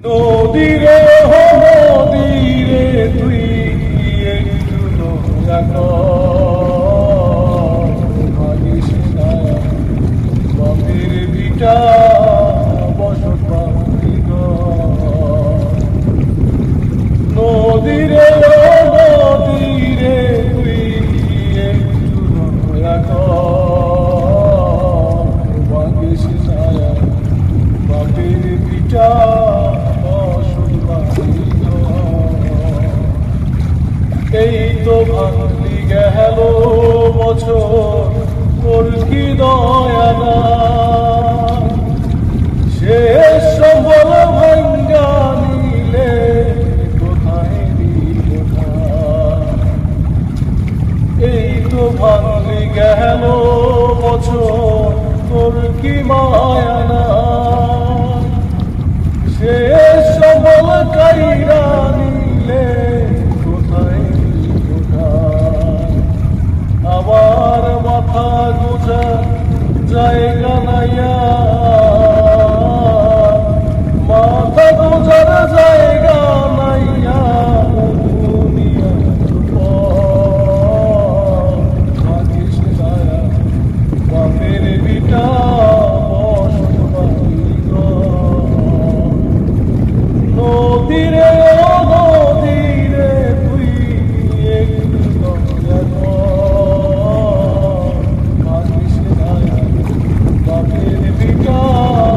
নদীরে হো, নদীরে তুই কি একটু নৌকা কর ভাগিস না বাপের বিটা, বসত ঘর। নদীরে নদীরে তুই কি একটু নৌকা কর না এই তো ভাঙলি গেল বছর তোর কি দয়া না শেষ সম্বল ভাঙ্গা নিলে কোথায় এই তো ভাঙলি গেল বছর, তোর কি If we go.